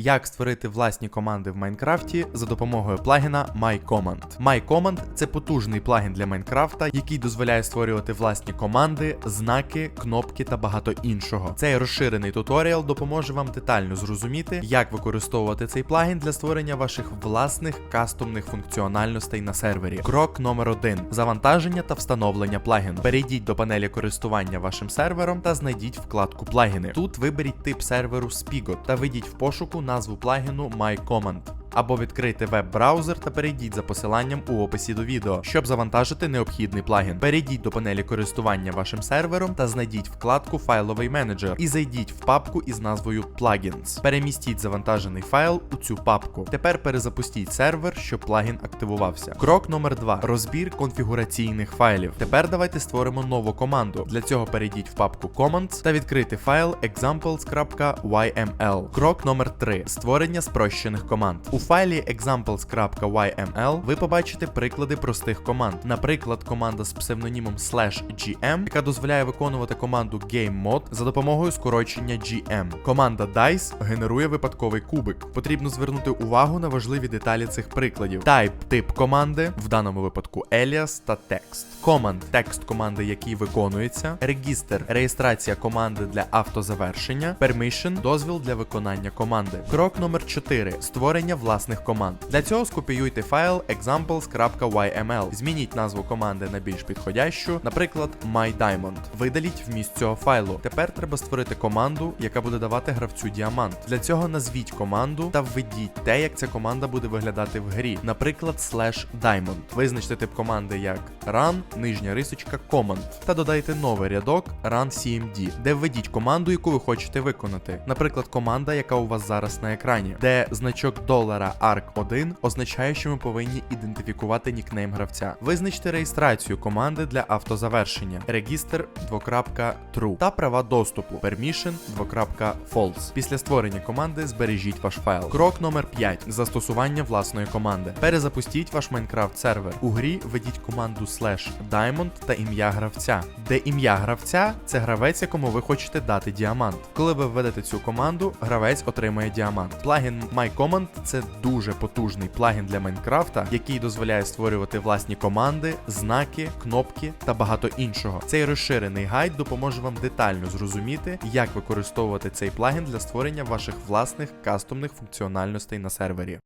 Як створити власні команди в Майнкрафті за допомогою плагіна MyCommand. MyCommand – це потужний плагін для Майнкрафта, який дозволяє створювати власні команди, знаки, кнопки та багато іншого. Цей розширений туторіал допоможе вам детально зрозуміти, як використовувати цей плагін для створення ваших власних кастомних функціональностей на сервері. Крок номер 1. Завантаження та встановлення плагіну. Перейдіть до панелі користування вашим сервером та знайдіть вкладку плагіни. Тут виберіть тип серверу Spigot та введіть в пошуку назву плагіну MyCommand. Або відкрийте веб-браузер та перейдіть за посиланням у описі до відео, щоб завантажити необхідний плагін. Перейдіть до панелі користування вашим сервером та знайдіть вкладку Файловий менеджер і зайдіть в папку із назвою Plugins. Перемістіть завантажений файл у цю папку. Тепер перезапустіть сервер, щоб плагін активувався. Крок номер 2. Розбір конфігураційних файлів. Тепер давайте створимо нову команду. Для цього перейдіть в папку Commands та відкрити файл examples.yml. Крок номер 3. Створення спрощених команд. У файлі examples.yml ви побачите приклади простих команд. Наприклад, команда з псевдонімом gm, яка дозволяє виконувати команду GameMod за допомогою скорочення GM. Команда DICE генерує випадковий кубик. Потрібно звернути увагу на важливі деталі цих прикладів. Type тип команди, в даному випадку alias та текст. Команд текст команди, який виконується, регістр, реєстрація команди для автозавершення, permission, дозвіл для виконання команди. Крок номер 4. Створення власних команд. Для цього скопіюйте файл examples.yml. Змініть назву команди на більш підходящу, наприклад, MyDiamond. Видаліть вміст цього файлу. Тепер треба створити команду, яка буде давати гравцю діамант. Для цього назвіть команду та введіть те, як ця команда буде виглядати в грі. Наприклад, slash diamond. Визначте тип команди як run, нижня рисочка command та додайте новий рядок run.cmd, де введіть команду, яку ви хочете виконати. Наприклад, команда, яка у вас зараз на екрані, де значок долара arc1 означає, що ми повинні ідентифікувати нікнейм гравця. Визначте реєстрацію команди для автозавершення, регістр двокрапка true та права доступу permission двокрапка false. Після створення команди збережіть ваш файл. Крок номер 5. Застосування власної команди. Перезапустіть ваш Minecraft сервер. У грі введіть команду slash diamond та ім'я гравця, де ім'я гравця це гравець, якому ви хочете дати діамант. Коли ви введете цю команду, гравець отримає діамант. Плагін MyCommand це дуже потужний плагін для Майнкрафта, який дозволяє створювати власні команди, знаки, кнопки та багато іншого. Цей розширений гайд допоможе вам детально зрозуміти, як використовувати цей плагін для створення ваших власних кастомних функціональностей на сервері.